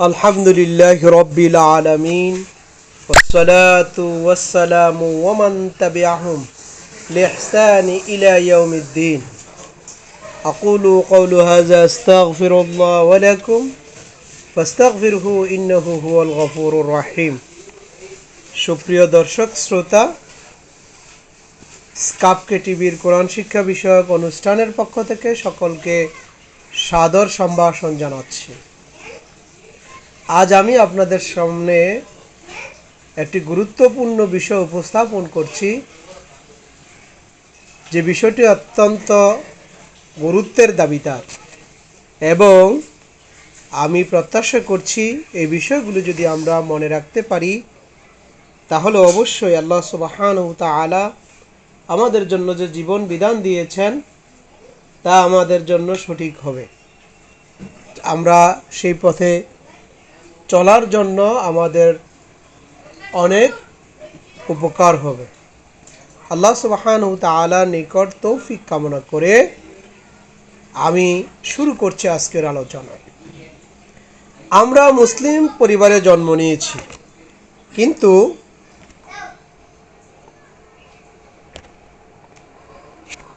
الحمد لله رب العالمين والصلاة والسلام ومن تبعهم لإحسان إلى يوم الدين أقول قول هذا أستغفر الله ولكم فاستغفره إنه هو الغفور الرحيم সুপ্রিয় দর্শক শ্রোতা স্কাপকে টিভির কোরআন শিক্ষা বিষয়ক অনুষ্ঠানের পক্ষ থেকে সকলকে সাদর সম্ভাষণ জানাচ্ছি আজ আমি আপনাদের সামনে একটি গুরুত্বপূর্ণ বিষয় উপস্থাপন করছি। যে বিষয়টি অত্যন্ত গুরুত্বের দাবিদার এবং আমি প্রত্যাশা করছি এই বিষয়গুলো যদি আমরা মনে রাখতে পারি, তাহলে অবশ্যই আল্লাহ সুবাহান তালা আমাদের জন্য যে জীবন বিধান দিয়েছেন, তা আমাদের জন্য সঠিক হবে। আমরা সেই পথে চলার জন্য আমাদের অনেক উপকার হবে। আল্লাহ সুবাহান তালার নিকট তৌফিক কামনা করে আমি শুরু করছি আজকের আলোচনা। আমরা মুসলিম পরিবারে জন্ম নিয়েছি, কিন্তু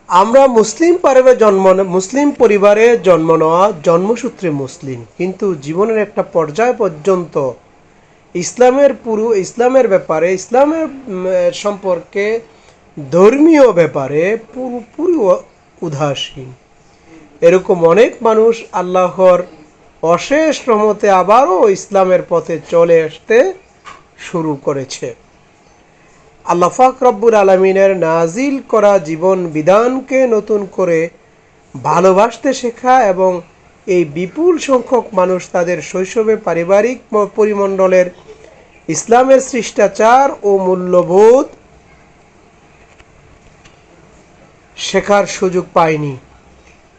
আমরা মুসলিম পরিবারে জন্ম মুসলিম পরিবারে জন্ম নেওয়া জন্মসূত্রে মুসলিম। কিন্তু জীবনের একটা পর্যায় পর্যন্ত ইসলামের পুরো ইসলামের ব্যাপারে, ইসলামের সম্পর্কে ধর্মীয় ব্যাপারে পুরোপুরি উদাসীন। এরকম অনেক মানুষ আল্লাহর অশেষ রহমতে আবারও ইসলামের পথে চলে আসতে শুরু করেছে। আল্লাফাক রব্বুর আলমিনের নাজিল করা জীবন বিধানকে নতুন করে ভালোবাসতে শেখা এবং এই বিপুল সংখ্যক মানুষ তাদের শৈশবে পারিবারিক পরিমণ্ডলের ইসলামের শিষ্টাচার ও মূল্যবোধ শেখার সুযোগ পায়নি।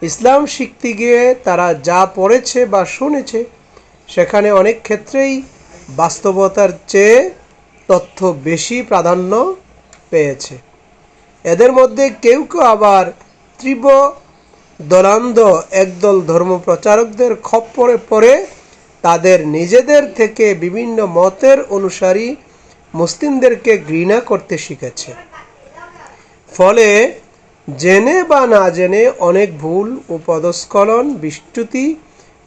ইসলাম শিখতে গিয়ে তারা যা পড়েছে বা শুনেছে, সেখানে অনেক ক্ষেত্রেই বাস্তবতার চেয়ে তথ্য বেশি প্রাধান্য পেয়েছে। এদের মধ্যে কেউ কেউ আবার তীব্র দলান্ধ একদল ধর্মপ্রচারকদের খপ্পরে পড়ে, তাদের নিজেদের থেকে বিভিন্ন মতের অনুসারী মুসলিমদেরকে ঘৃণা করতে শিখেছে। ফলে জেনে বা না জেনে অনেক ভুল ও পদস্খলন বিস্তুতি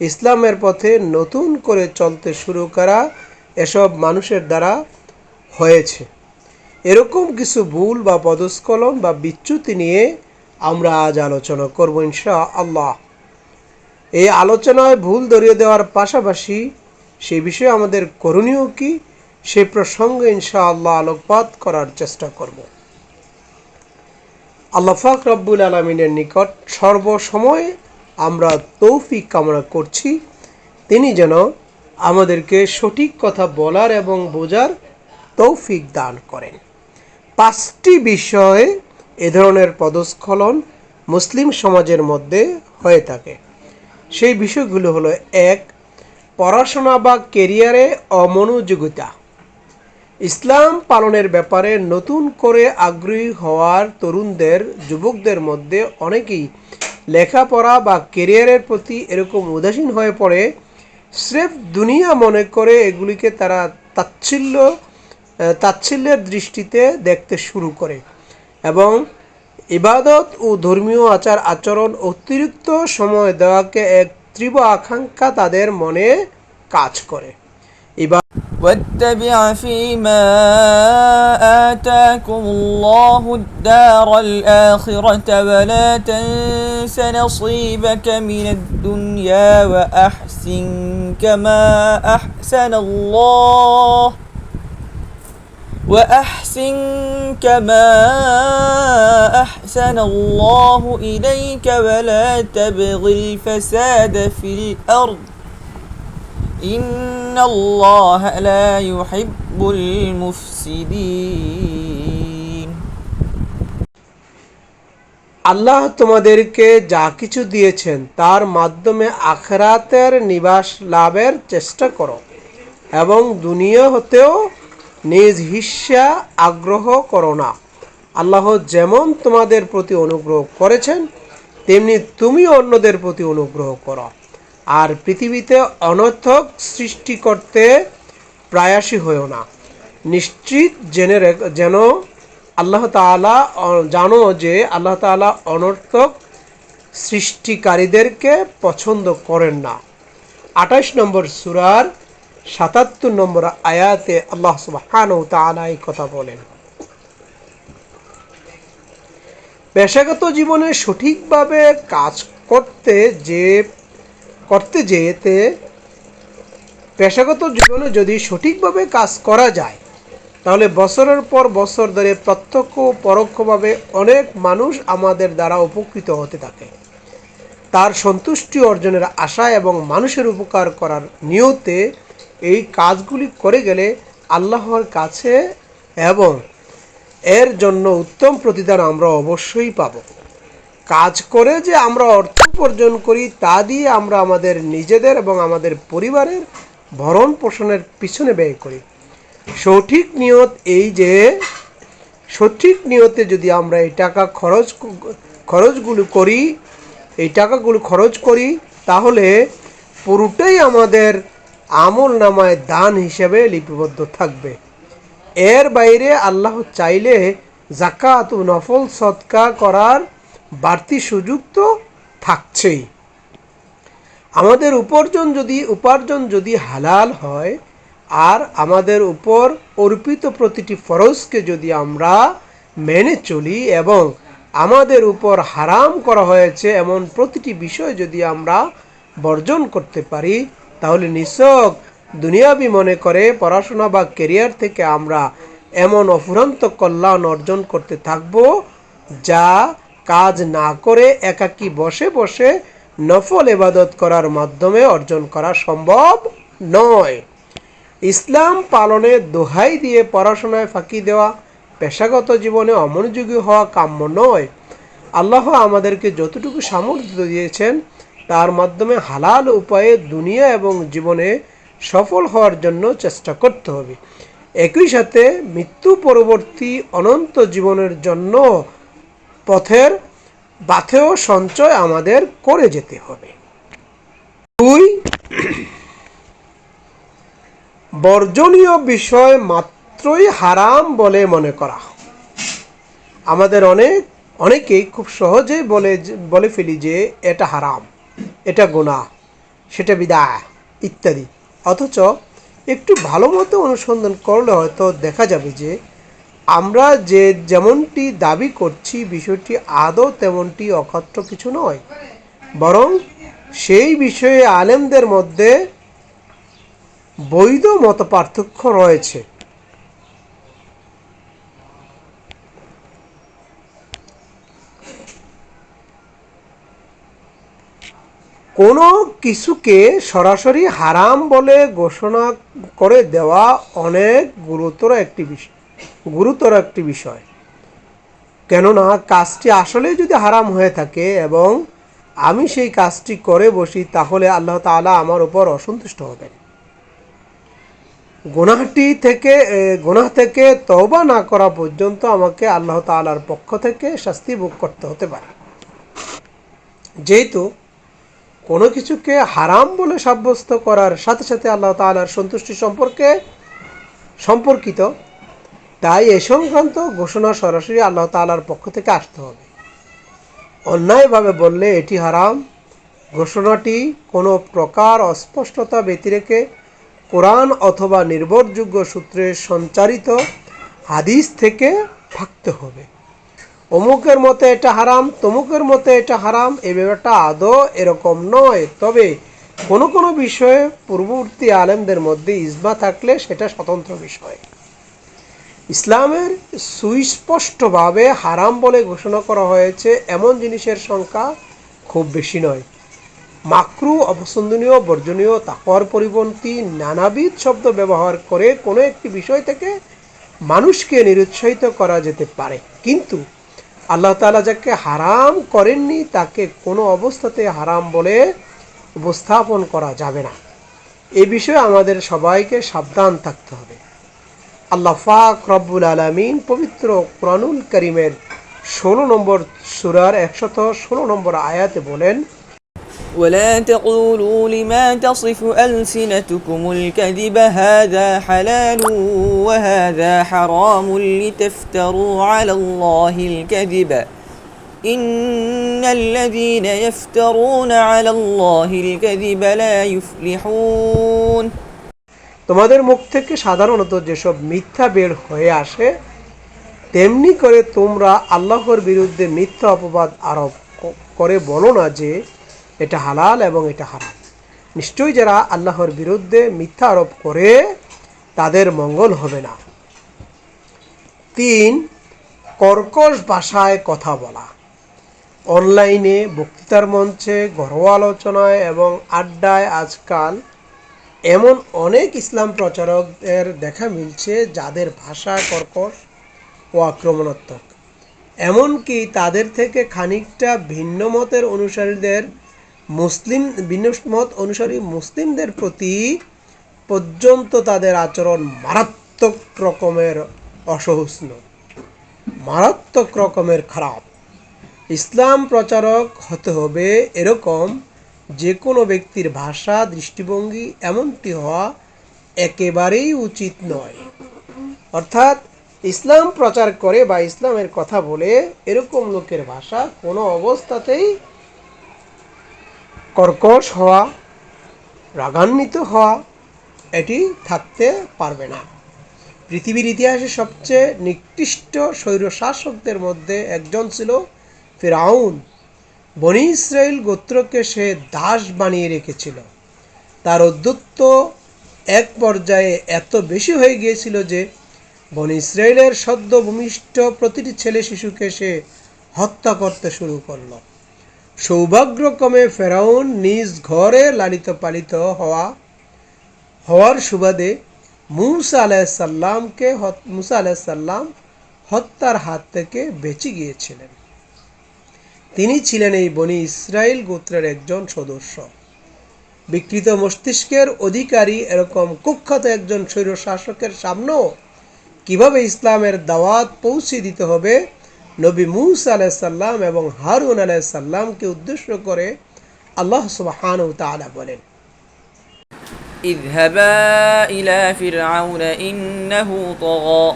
ইসলামের পথে নতুন করে চলতে শুরু করা এসব মানুষের দ্বারা হয়েছে। এরকম কিছু ভুল বা পদস্খলন বা বিচ্যুতি নিয়ে আমরা আজ আলোচনা করব ইনশা আল্লাহ এই আলোচনায় ভুল ধরিয়ে দেওয়ার পাশাপাশি সেই বিষয়ে আমাদের করণীয় কি সে প্রসঙ্গে ইনশা আল্লাহ আলোকপাত করার চেষ্টা করব। আল্লাফাক রব্বুল আলমিনের নিকট সর্বসময় আমরা তৌফিক কামনা করছি। তিনি যেন আমাদেরকে সঠিক কথা বলার এবং বোঝার তৌফিক দান করেন। পাঁচটি বিষয়ে এ ধরনের পদস্খলন মুসলিম সমাজের মধ্যে হয়ে থাকে। সেই বিষয়গুলো হলো, এক, পড়াশোনা বা কেরিয়ারে অমনোযোগিতা। ইসলাম পালনের ব্যাপারে নতুন করে আগ্রহী হওয়ার তরুণদের, যুবকদের মধ্যে অনেকেই লেখাপড়া বা কেরিয়ারের প্রতি এরকম উদাসীন হয়ে পড়ে। স্রেফ দুনিয়া মনে করে এগুলিকে তারা তাচ্ছিল্য তাচ্ছিল্যের দৃষ্টিতে দেখতে শুরু করে এবং ইবাদত ও ধর্মীয় আচার আচরণ অতিরিক্ত সময় দেওয়াকে এক তীব্র আকাঙ্ক্ষা তাদের মনে কাজ করে ইবা واتبع فيما آتاكم الله الدار الآخرة ولا تنس نصيبك من الدنيا وأحسن كما أحسن الله وأحسن كما أحسن الله إليك ولا تبغ الفساد في الأرض إن الله لا يحب المفسدين আল্লাহ তোমাদেরকে যা কিছু দিয়েছেন তার মাধ্যমে আখরাতের নিবাস লাভের চেষ্টা করো এবং দুনিয়া হতেও নিজ হিস্সা আগ্রহ করো না। আল্লাহ যেমন তোমাদের প্রতি অনুগ্রহ করেছেন, তেমনি তুমি অন্যদের প্রতি অনুগ্রহ করো। আর পৃথিবীতে অনর্থক সৃষ্টি করতে প্রায়াসী হয়েও না। নিশ্চিত জেনে যেন আল্লাহ তাআলা অ- জানো যে আল্লাহ তাআলা অনর্থক সৃষ্টিকারীদেরকে পছন্দ করেন না। আঠাশ নম্বর সুরার সাতাত্তর নম্বর আয়াতে আল্লাহ সুবহানাহু ওয়া তাআলা এই কথা বলেন। পেশাগত জীবনে সঠিকভাবে কাজ করতে যে, করতে যেতে পেশাগত জীবনে যদি সঠিকভাবে কাজ করা যায়, তাহলে বছরের পর বছর ধরে প্রত্যক্ষ পরোক্ষভাবে অনেক মানুষ আমাদের দ্বারা উপকৃত হতে থাকে। তার সন্তুষ্টি অর্জনের আশা এবং মানুষের উপকার করার নিয়তে এই কাজগুলি করে গেলে আল্লাহর কাছে এবং এর জন্য উত্তম প্রতিদান আমরা অবশ্যই পাব। কাজ করে যে আমরা অর্থ উপার্জন করি, তা দিয়ে আমরা আমাদের নিজেদের এবং আমাদের পরিবারের ভরণ পোষণের পিছনে ব্যয় করি। সঠিক নিয়ত এই যে, সঠিক নিয়তে যদি আমরা এই টাকা খরচ, খরচগুলো করি, এই টাকাগুলো খরচ করি, তাহলে পুরোটাই আমাদের আমল নামায় দান হিসেবে লিপিবদ্ধ থাকবে। এর বাইরে আল্লাহ চাইলে জাকাত ও নফল সৎকা করার বাড়তি সুযোগ তো থাকছেই। আমাদের উপার্জন যদি উপার্জন যদি হালাল হয়, আর আমাদের উপর অর্পিত প্রতিটি ফরজকে যদি আমরা মেনে চলি এবং আমাদের উপর হারাম করা হয়েছে এমন প্রতিটি বিষয় যদি আমরা বর্জন করতে পারি তাহলে নিছক দুনিয়াবি মনে করে পড়াশোনা বা কেরিয়ার থেকে আমরা এমন অফুরন্ত কল্যাণ অর্জন করতে থাকব যা কাজ না করে একাকী বসে বসে নফল এবাদত করার মাধ্যমে অর্জন করা সম্ভব নয়। ইসলাম পালনে দোহাই দিয়ে পড়াশোনায় ফাঁকি দেওয়া পেশাগত জীবনে অমনোযোগী হওয়া কাম্য নয়। আল্লাহ আমাদেরকে যতটুকু সামর্থ্য দিয়েছেন তার মাধ্যমে হালাল উপায়ে দুনিয়া এবং জীবনে সফল হওয়ার জন্য চেষ্টা করতে হবে। একই সাথে মৃত্যু পরবর্তী অনন্ত জীবনের জন্য পথের বাথেও সঞ্চয় আমাদের করে যেতে হবে। দুই, বর্জনীয় বিষয় মাত্রই হারাম বলে মনে করা। আমাদের অনেক, অনেকেই খুব সহজেই বলে বলে ফেলি যে এটা হারাম। এটা গোনা সেটা বিদায়, ইত্যাদি। অথচ একটু ভালো মতো অনুসন্ধান করলে হয়তো দেখা যাবে যে, আমরা যে যেমনটি দাবি করছি, বিষয়টি আদৌ তেমনটি অকথ্য কিছু নয়। বরং সেই বিষয়ে আলেমদের মধ্যে বৈধ মত পার্থক্য রয়েছে। কোনো কিছুকে সরাসরি হারাম বলে ঘোষণা করে দেওয়া অনেক গুরুতর একটি বিষয় গুরুতর একটি বিষয়। কেননা কাজটি আসলেই যদি হারাম হয়ে থাকে এবং আমি সেই কাজটি করে বসি, তাহলে আল্লাহ তাআলা আমার উপর অসন্তুষ্ট হবেন। গুনাহটি থেকে গুনাহ থেকে তওবা না করা পর্যন্ত আমাকে আল্লাহ তাআলার পক্ষ থেকে শাস্তি ভোগ করতে হতে পারে। যেহেতু কোনো কিছুকে হারাম বলে সাব্যস্ত করার সাথে সাথে আল্লাহ তাআলার সন্তুষ্টি সম্পর্কে সম্পর্কিত। তাই এ সংক্রান্ত ঘোষণা সরাসরি আল্লাহ তালার পক্ষ থেকে আসতে হবে। অন্যায়ভাবে বললে এটি হারাম। ঘোষণাটি কোনো প্রকার অস্পষ্টতা ব্যতিরেকে কোরআন অথবা নির্ভরযোগ্য সূত্রে সঞ্চারিত হাদিস থেকে থাকতে হবে। অমুকের মতে এটা হারাম, তমুকের মতে এটা হারাম এই ব্যাপারটা আদৌ এরকম নয়। তবে কোনো কোনো বিষয়ে পূর্ববর্তী আলেমদের মধ্যে ইজমা থাকলে সেটা স্বতন্ত্র বিষয়। ইসলামের সুস্পষ্টভাবে হারাম বলে ঘোষণা করা হয়েছে এমন জিনিসের সংখ্যা খুব বেশি নয়। মাকরু, অপছন্দনীয়, বর্জনীয়, তাকওয়ার পরিপন্থী, নানাবিধ শব্দ ব্যবহার করে কোনো একটি বিষয় থেকে মানুষকে নিরুৎসাহিত করা যেতে পারে। কিন্তু আল্লাহ তালা যাকে হারাম করেননি, তাকে কোনো অবস্থাতে হারাম বলে উপস্থাপন করা যাবে না। এ বিষয়ে আমাদের সবাইকে সাবধান থাকতে হবে। আল্লাহ ফাক রব্বুল আলমিন পবিত্র কোরআনুল করিমের ষোলো নম্বর সুরার একশত ষোলো নম্বর আয়াতে বলেন ولا تقولوا لما تصف ألسنتكم الكذب هذا حلال وهذا حرام لتفتروا على الله الكذب إن الذين يفترون على الله الكذب لا يفلحون তোমাদের মুখ থেকে সাধারণত যেসব মিথ্যা বের হয়ে আসে তেমনি করে তোমরা আল্লাহর বিরুদ্ধে মিথ্যা অপবাদ আরোপ ক- করে বলো না যে এটা হালাল এবং এটা হারাম। নিশ্চয়ই যারা আল্লাহর বিরুদ্ধে মিথ্যা আরোপ করে, তাদের মঙ্গল হবে না। তিন, কর্কশ ভাষায় কথা বলা। অনলাইনে বক্তৃতার মঞ্চে, ঘরোয়া আলোচনায় এবং আড্ডায় আজকাল এমন অনেক ইসলাম প্রচারকদের দেখা মিলছে যাদের ভাষা কর্কশ ও আক্রমণাত্মক। এমনকি তাদের থেকে খানিকটা ভিন্ন মতের অনুসারীদের মুসলিম মত অনুসারী মুসলিমদের প্রতি পর্যন্ত তাদের আচরণ মারাত্মক রকমের অসহিষ্ণু, মারাত্মক রকমের খারাপ। ইসলাম প্রচারক হতে হবে এরকম যে কোনো ব্যক্তির ভাষা, দৃষ্টিভঙ্গি এমনটি হওয়া একেবারেই উচিত নয়। অর্থাৎ ইসলাম প্রচার করে বা ইসলামের কথা বলে এরকম লোকের ভাষা কোনো অবস্থাতেই কর্কশ হওয়া, রাগান্বিত হওয়া, এটি থাকতে পারবে না। পৃথিবীর ইতিহাসে সবচেয়ে নিকৃষ্ট স্বৈরশাসকদের মধ্যে একজন ছিল ফেরাউন। বনি ইসরায়েল গোত্রকে সে দাস বানিয়ে রেখেছিল। তার অধ্যত্ব এক পর্যায়ে এত বেশি হয়ে গিয়েছিল যে বনি ইসরায়েলের সদ্য ভূমিষ্ঠ প্রতিটি ছেলে শিশুকে সে হত্যা করতে শুরু করল। সৌভাগ্যক্রমে ফেরাউন নিজ ঘরে লালিত পালিত হওয়া, হওয়ার সুবাদে মুসা আলাহিসাল্লামকে মুসা আলাহিসাল্লাম হত্যার হাত থেকে বেঁচে গিয়েছিলেন। তিনি ছিলেন এই বনি ইসরায়েল গোত্রের একজন সদস্য। বিকৃত মস্তিষ্কের অধিকারী এরকম কুখ্যাত একজন স্বৈর শাসকের সামনেও কীভাবে ইসলামের দাওয়াত পৌঁছে দিতে হবে নবী মুসা আলাইসাল্লাম এবং হারুন আলাইসাল্লামকে উদ্দেশ্য করে আল্লাহ সুবহান তাআলা বলেন اذهبا إلى فرعون إنه طغى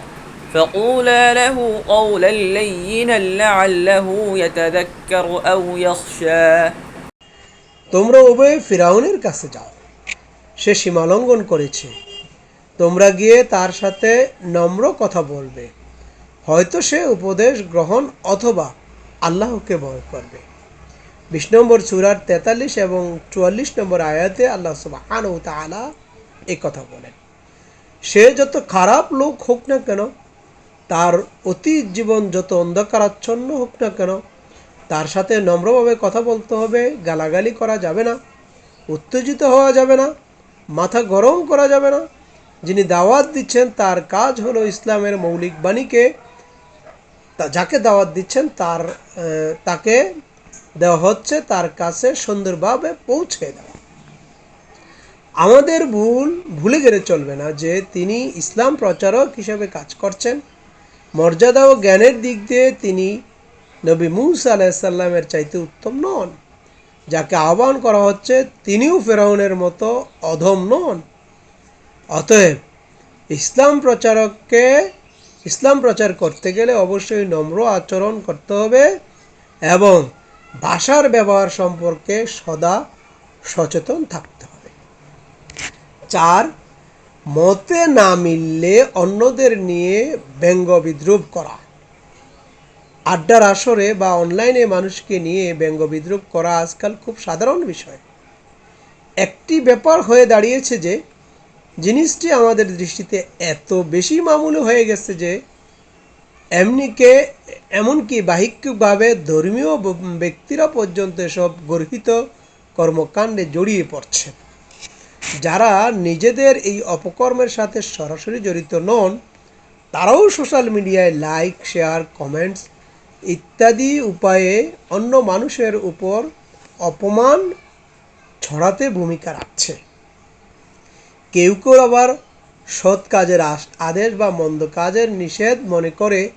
فقولا له قولا لينا لعله يتذكر أو يخشى তোমরা উভয়ে ফিরাউনের কাছে যাও সে সীমালঙ্ঘন করেছে তোমরা গিয়ে তার সাথে নম্র কথা বলবে হয়তো সে উপদেশ গ্রহণ অথবা আল্লাহকে ভয় করবে। বিশ নম্বর সুরার তেতাল্লিশ এবং চুয়াল্লিশ নম্বর আয়াতে আল্লাহ সুবহান ও তাআলা এই কথা বলেন, সে যত খারাপ লোক হোক না কেন, তার অতীত জীবন যত অন্ধকারাচ্ছন্ন হোক না কেন, তার সাথে নম্রভাবে কথা বলতে হবে, গালাগালি করা যাবে না, উত্তেজিত হওয়া যাবে না, মাথা গরম করা যাবে না। যিনি দাওয়াত দিচ্ছেন, তার কাজ হলো ইসলামের মৌলিক বাণীকে তা যাকে দাওয়াত দিচ্ছেন তার তাকে দেওয়া হচ্ছে, তার কাছে সুন্দরভাবে পৌঁছে দেওয়া। আমাদের ভুল ভুলে গেলে চলবে না যে তিনি ইসলাম প্রচারক হিসেবে কাজ করছেন। মর্যাদা ও জ্ঞানের দিক দিয়ে তিনি নবী মুসা আলাহিসাল্লামের চাইতে উত্তম নন। যাকে আহ্বান করা হচ্ছে, তিনিও ফেরাউনের মতো অধম নন। অতএব ইসলাম প্রচারককে ইসলাম প্রচার করতে গেলে অবশ্যই নম্র আচরণ করতে হবে এবং ভাষার ব্যবহার সম্পর্কে সদা সচেতন থাকতে হবে। চার, মতে না মিললে অন্যদের নিয়ে ব্যঙ্গ বিদ্রুপ করা। আড্ডার আসরে বা অনলাইনে মানুষকে নিয়ে ব্যঙ্গ বিদ্রুপ করা আজকাল খুব সাধারণ বিষয়। একটি ব্যাপার হয়ে দাঁড়িয়েছে যে জিনিসটি আমাদের দৃষ্টিতে এত বেশি মামুলি হয়ে গেছে যে, এমনিকে এমনকি বাহিকভাবে ধর্মীয় ব্যক্তিরা পর্যন্ত এসব গর্হিত কর্মকাণ্ডে জড়িয়ে পড়ছে। যারা নিজেদের এই অপকর্মের সাথে সরাসরি জড়িত নন, তারাও সোশ্যাল মিডিয়ায় লাইক, শেয়ার, কমেন্টস ইত্যাদি উপায়ে অন্য মানুষের উপর অপমান ছড়াতে ভূমিকা রাখছে। কেউ কেউ আবার সৎ কাজের আদেশ বা মন্দ কাজের নিষেধ মনে করে।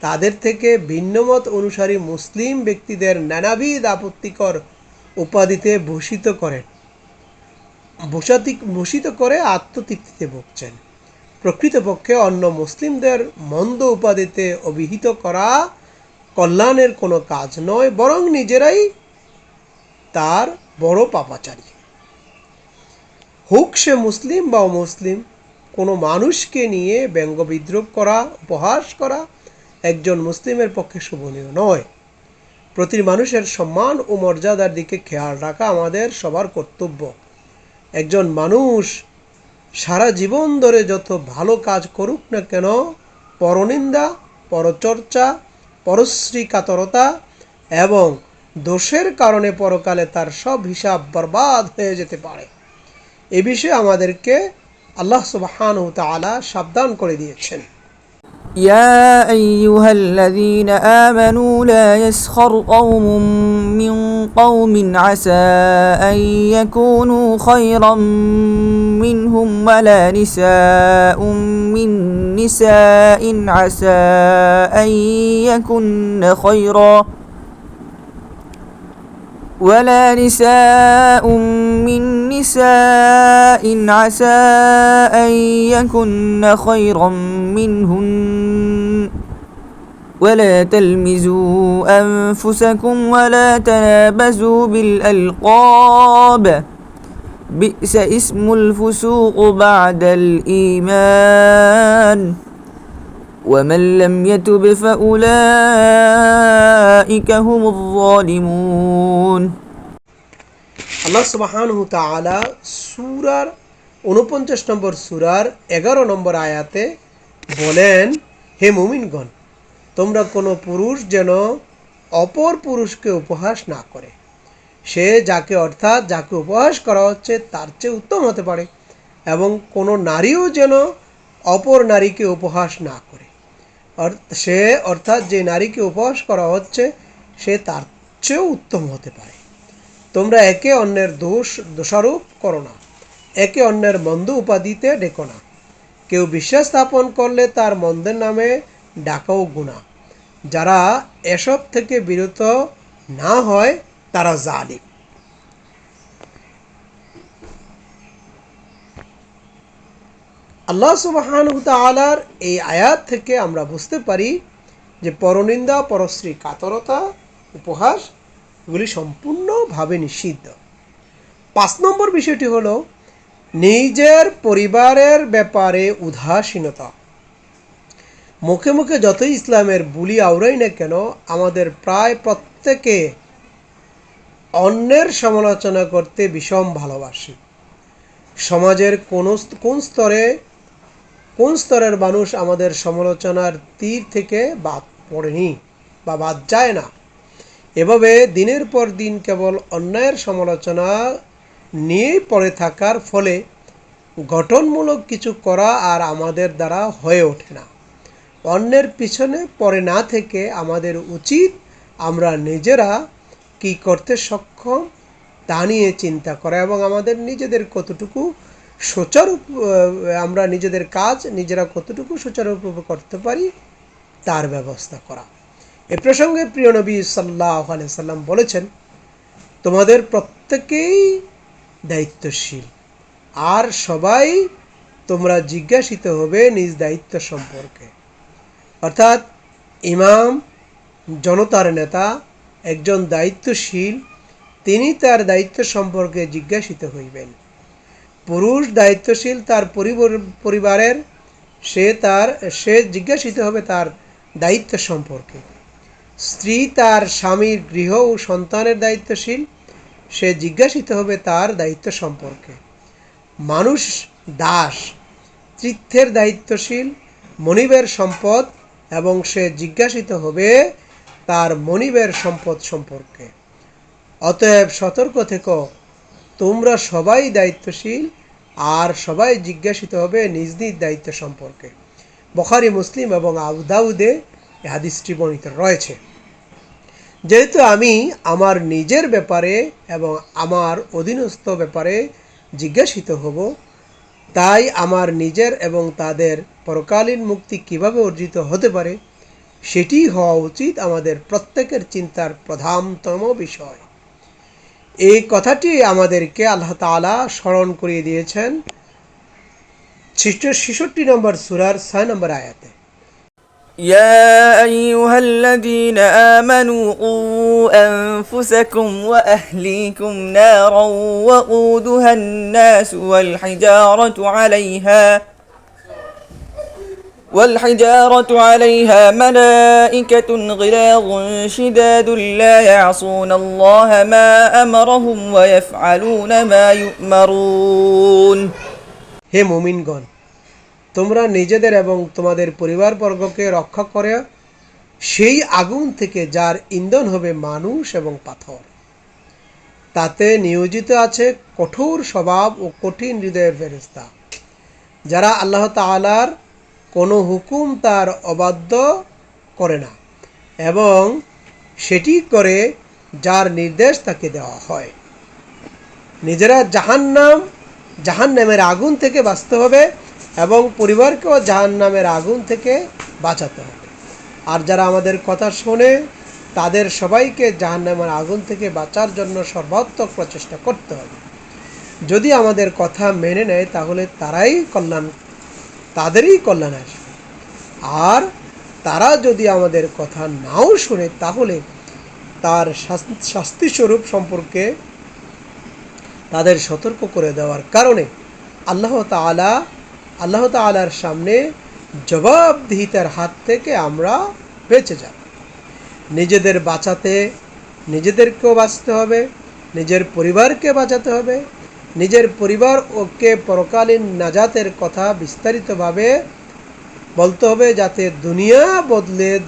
তাদের থেকে ভিন্নমত অনুসারী মুসলিম ব্যক্তিদের নানাবিধ আপত্তিকর উপাধিতে ভূষিত করেন। ভূষাতি ভূষিত করে আত্মতৃপ্তিতে ভুগছেন। প্রকৃতপক্ষে অন্য মুসলিমদের মন্দ উপাধিতে অভিহিত করা কল্যাণের কোনো কাজ নয়, বরং নিজেরাই তার বড় পাপাচারী। হোক সে মুসলিম বা অমুসলিম, কোনো মানুষকে নিয়ে ব্যঙ্গ বিদ্রুপ করা, উপহাস করা একজন মুসলিমের পক্ষে শোভনীয় নয়। প্রতি মানুষের সম্মান ও মর্যাদার দিকে খেয়াল রাখা আমাদের সবার কর্তব্য। একজন মানুষ সারা জীবন ধরে যত ভালো কাজ করুক না কেন, পরনিন্দা, পরচর্চা পরশ্রী কাতরতা এবং দোষের কারণে পরকালে তার সব হিসাব বরবাদ হয়ে যেতে পারে। এ বিষয়ে আমাদেরকে আল্লাহ সুবহানাহু ওয়া তাআলা সাবধান করে দিয়েছেন يا أيها الذين آمنوا لا يسخر قوم من قوم عسى أن يكونوا خيرا منهم ولا نساء من نساء عسى أن يكن خيرا ولا نساء من نساء عسى أن يكن خيرا منهن. ولا تلمزوا أنفسكم ولا تنابزوا بالألقاب. بئس اسم الفسوق بعد الإيمان. ومن لم يتب فأولئك هم الظالمون. আল্লাহ সুবহানাহু তাআলা সুরার উনপঞ্চাশ নম্বর সুরার এগারো নম্বর আয়াতে বলেন, হে মুমিনগণ, তোমরা কোনো পুরুষ যেন অপর পুরুষকে উপহাস না করে। সে যাকে অর্থাৎ যাকে উপহাস করা হচ্ছে, তার চেয়ে উত্তম হতে পারে এবং কোনো নারীও যেন অপর নারীকে উপহাস না করে। সে অর্থাৎ যে নারীকে উপহাস করা হচ্ছে, সে তার চেয়েও উত্তম হতে পারে। তোমরা একে অন্যের দোষ, দোষারোপ করো না। একে অন্যের মন্দ উপাধিতে ডেকো না। কেউ বিশ্বাস স্থাপন করলে তার মন্দের নামে ডাকাও গুণা। যারা এসব থেকে বিরত না হয়, তারা জালিম। আল্লাহ সুবহানাহু তাআলার এই আয়াত থেকে আমরা বুঝতে পারি যে পরনিন্দা, পরশ্রী কাতরতা, উপহাস এগুলি সম্পূর্ণভাবে নিষিদ্ধ। পাঁচ নম্বর বিষয়টি হলো, নিজের পরিবারের ব্যাপারে উদাসীনতা। মুখে মুখে যতই ইসলামের বুলি আওড়াই না কেন, আমাদের প্রায় প্রত্যেকে অন্যের সমালোচনা করতে বিষম ভালোবাসি। সমাজের কোন কোন স্তরে, কোন স্তরের মানুষ আমাদের সমালোচনার তীর থেকে বাদ পড়েনি বা বাদ যায় না। এভাবে দিনের পর দিন কেবল অন্যায়ের সমালোচনা নিয়েই পড়ে থাকার ফলে গঠনমূলক কিছু করা আর আমাদের দ্বারা হয়ে ওঠে না। অন্যের পিছনে পড়ে না থেকে আমাদের উচিত আমরা নিজেরা কি করতে সক্ষম তা নিয়ে চিন্তা করা এবং আমাদের নিজেদের কতটুকু সুচারু আমরা নিজেদের কাজ নিজেরা কতটুকু সুচারুরূপে করতে পারি তার ব্যবস্থা করা। এ প্রসঙ্গে প্রিয় নবী সাল্লাহ সাল্লাম বলেছেন, তোমাদের প্রত্যেকেই দায়িত্বশীল। আর সবাই তোমরা জিজ্ঞাসিত হবে নিজ দায়িত্ব সম্পর্কে। অর্থাৎ ইমাম, জনতার নেতা, একজন দায়িত্বশীল, তিনি তার দায়িত্ব সম্পর্কে জিজ্ঞাসিত হইবেন। পুরুষ দায়িত্বশীল তার পরিবারের, সে তার, সে জিজ্ঞাসিত হবে তার দায়িত্ব সম্পর্কে। স্ত্রী তার স্বামীর গৃহ ও সন্তানের দায়িত্বশীল। সে জিজ্ঞাসিত হবে তার দায়িত্ব সম্পর্কে। মানুষ দাস তৃথ্যের দায়িত্বশীল, মনিবের সম্পদ এবং সে জিজ্ঞাসিত হবে তার মনিবের সম্পদ সম্পর্কে। অতএব সতর্ক থেকো, তোমরা সবাই দায়িত্বশীল আর সবাই জিজ্ঞাসিত হবে নিজ নিজ দায়িত্ব সম্পর্কে। বখারি মুসলিম এবং আবুদাউদে এই হাদিসটি বর্ণিত রয়েছে। যেহেতু আমি আমার নিজের ব্যাপারে এবং আমার অধীনস্থ ব্যাপারে জিজ্ঞাসিত হব, তাই আমার নিজের এবং তাদের পরকালীন মুক্তি কীভাবে অর্জিত হতে পারে, সেটি হওয়া উচিত আমাদের প্রত্যেকের চিন্তার প্রধানতম বিষয়। এই কথাটি আমাদেরকে আল্লাহ তাআলা স্মরণ করিয়ে দিয়েছেন ছিষ্ট ছেষট্টি নম্বর সুরার ছয় নম্বর আয়াতে। يا أيها الذين آمنوا قوا أنفسكم وأهليكم نارا وقودها الناس والحجارة عليها والحجارة عليها ملائكة غلاظ شداد لا يعصون الله ما أمرهم ويفعلون ما يؤمرون. هي مؤمن তোমরা নিজেদের এবং তোমাদের পরিবারবর্গকে রক্ষা করে সেই আগুন থেকে যার ইন্ধন হবে মানুষ এবং পাথর। তাতে নিয়োজিত আছে কঠোর স্বভাব ও কঠিন হৃদয়ের ফেরেস্তা যারা আল্লাহ তাআলার কোনো হুকুম তার অবাধ্য করে না এবং সেটি করে যার নির্দেশ তাকে দেওয়া হয়। নিজেরা জাহান্নাম, জাহান্নামের আগুন থেকে বাঁচতে হবে এবং পরিবারকেও জাহান্নামের আগুন থেকে বাঁচাতে হবে। আর যারা আমাদের কথা শোনে, তাদের সবাইকে জাহান্নামের আগুন থেকে বাঁচার জন্য সর্বাত্মক প্রচেষ্টা করতে হবে। যদি আমাদের কথা মেনে নেয়, তাহলে তারাই কল্যাণ, তাদেরই কল্যাণ আসবে। আর তারা যদি আমাদের কথা নাও শুনে, তাহলে তার শাস- শাস্তিস্বরূপ সম্পর্কে তাদের সতর্ক করে দেওয়ার কারণে আল্লাহ তাআলা আল্লাহ তাআলার সামনে জবাবদিহিতার হাত থেকে আমরা বেঁচে যাব। নিজেদের বাঁচাতে নিজেদেরকেও বাঁচতে হবে, নিজের পরিবারকে বাঁচাতে হবে, নিজের পরিবার ওকে পরকালীন নাজাতের কথা বিস্তারিতভাবে বলতে হবে যাতে দুনিয়া বদলে,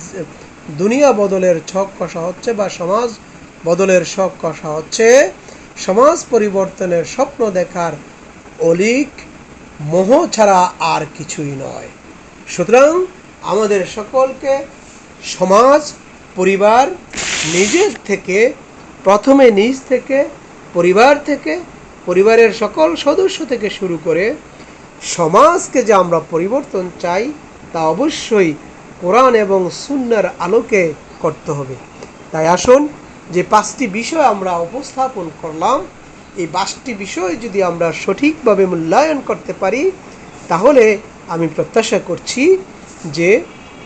দুনিয়া বদলের ছক কষা হচ্ছে বা সমাজ বদলের শখ কষা হচ্ছে, সমাজ পরিবর্তনের স্বপ্ন দেখার অলিক মোহ ছাড়া আর কিছুই নয়। সুতরাং আমাদের সকলকে সমাজ, পরিবার, নিজের থেকে, প্রথমে নিজ থেকে, পরিবার থেকে, পরিবারের সকল সদস্য থেকে শুরু করে সমাজকে যে আমরা পরিবর্তন চাই, তা অবশ্যই কোরআন এবং সুন্নার আলোকে করতে হবে। তাই আসুন যে পাঁচটি বিষয় আমরা উপস্থাপন করলাম এই পাঁচটি বিষয় যদি আমরা সঠিকভাবে মূল্যায়ন করতে পারি, তাহলে আমি প্রত্যাশা করছি যে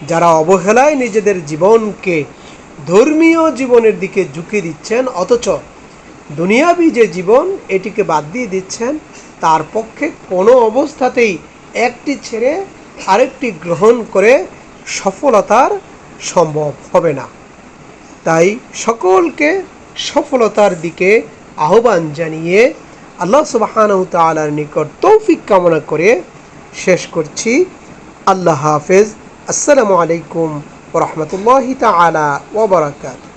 যারা অবহেলায় নিজেদের জীবনকে ধর্মীয় জীবনের দিকে ঝুঁকে দিচ্ছেন, অথচ দুনিয়াবি যে জীবন এটিকে বাদ দিয়ে দিচ্ছেন, তার পক্ষে কোনো অবস্থাতেই একটি ছেড়ে আরেকটি গ্রহণ করে সফলতার সম্ভব হবে না। তাই সকলকে সফলতার দিকে আহ্বান জানিয়ে আল্লাহ সুবাহানু নিকট তৌফিক কামনা করে শেষ করছি। আল্লাহ হাফেজ। আসসালামু আলাইকুম রহমতুল্লাহ তালা ওবরাকাত